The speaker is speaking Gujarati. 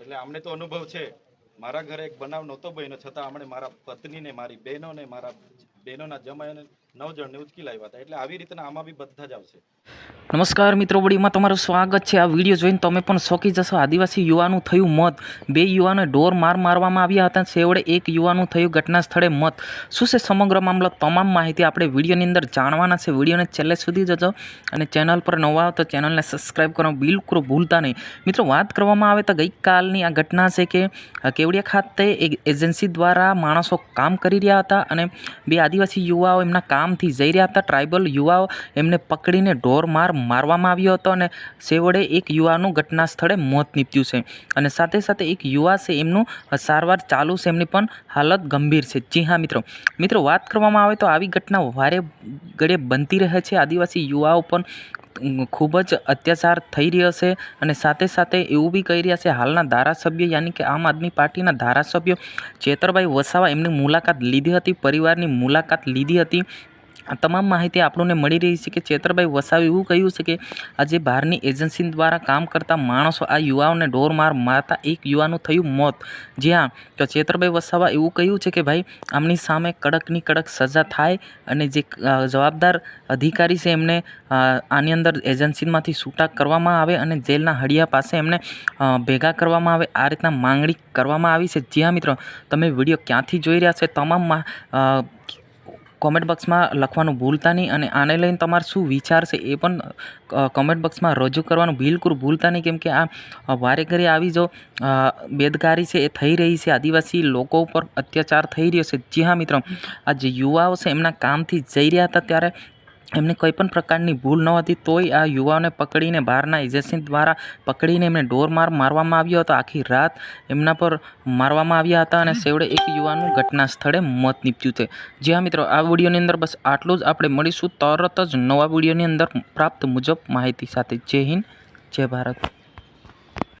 એટલે અમને તો અનુભવ છે. મારા ઘરે એક બનાવ નહોતો બન્યો, છતાં અમને મારા પત્નીને, મારી બહેનોને, મારા બહેનોના જમાઈને નમસ્કાર મિત્રો વડીમાં તમારું સ્વાગત છે. આ વીડિયો જોઈને તમે પણ શોખી જશો. આદિવાસી યુવાનું થયું મોત. બે યુવાનોને ઢોર માર મારવામાં આવ્યા હતા. છેવડે એક યુવાનું થયું ઘટના સ્થળે મોત. શું છે સમગ્ર મામલો? તમામ માહિતી આપણે વિડીયોની અંદર જાણવાના છે. વિડીયોને છેલ્લે સુધી જજો અને ચેનલ પર નવા આવો તો ચેનલને સબસ્ક્રાઈબ કરવાનું બિલકુલ ભૂલતા નહીં. મિત્રો, વાત કરવામાં આવે તો ગઈકાલની આ ઘટના છે કે કેવડિયા ખાતે એક એજન્સી દ્વારા માણસો કામ કરી રહ્યા હતા અને બે આદિવાસી યુવાઓ એમના કામથી જઈ રહ્યા હતા ટ્રાઇબલ યુવાઓ. એમને પકડીને ઢોર માર મારવામાં આવ્યો હતો અને છેવડે એક યુવાનું ઘટના સ્થળે મોત નીપજ્યું છે. અને સાથે સાથે એક યુવા છે, એમનું સારવાર ચાલુ છે, એમની પણ હાલત ગંભીર છે. જી હા, મિત્રો. મિત્રો, વાત કરવામાં આવે તો આવી ઘટના વારે ગળે બનતી રહે છે. આદિવાસી યુવાઓ પણ ખૂબ જ અત્યાચાર થઈ રહ્યો છે અને સાથે સાથે એવું બી કહી રહ્યા છે, હાલના ધારાસભ્ય યાની કે આમ આદમી પાર્ટીના ધારાસભ્ય ચેતરભાઈ વસાવા એમની મુલાકાત લીધી હતી, પરિવારની મુલાકાત લીધી હતી. આ તમામ માહિતી આપણને મળી રહી છે કે ચેતરભાઈ વસાવે એવું કહ્યું છે કે આજે બહારની એજન્સી દ્વારા કામ કરતા માણસો આ યુવાઓને ઢોરમાર મારતા એક યુવાનું થયું મોત. જ્યાં તો ચેતરભાઈ વસાવા એવું કહ્યું છે કે ભાઈ, આમની સામે કડકની કડક સજા થાય અને જે જવાબદાર અધિકારી છે એમને આની અંદર એજન્સીમાંથી છૂટા કરવામાં આવે અને જેલના હડિયા પાસે એમને ભેગા કરવામાં આવે, આ રીતના માંગણી કરવામાં આવી છે. જ્યાં મિત્રો, તમે વીડિયો ક્યાંથી જોઈ રહ્યા છે? તમામ કોમેન્ટ બોક્સમાં લખવાનું ભૂલતા નહીં અને આને લઈને તમારે શું વિચાર છે એ પણ કોમેન્ટ બોક્સમાં રજૂ કરવાનું બિલકુલ ભૂલતા નહીં. કેમકે આ વારે આવી જો બેદગારી છે એ થઈ રહી છે. આદિવાસી લોકો ઉપર અત્યાચાર થઈ રહ્યો છે. જી હા મિત્રો, આ જે યુવાઓ છે એમના કામથી જઈ રહ્યા હતા ત્યારે એમને કોઈ પણ પ્રકારની ભૂલ ન હતી, તોય આ યુવાઓને પકડીને બહારના એજન્સી દ્વારા પકડીને એમને ઢોર માર મારવામાં આવ્યો હતો. આખી રાત એમના પર મારવામાં આવ્યા હતા અને છેવડે એક યુવાનનું ઘટના સ્થળે મોત નીપજ્યું છે. જી હા મિત્રો, આ વિડીયોની અંદર બસ આટલું જ. આપણે મળીશું તરત જ નવા વિડીયોની અંદર પ્રાપ્ત મુજબ માહિતી સાથે. જય હિન્દ, જય ભારત.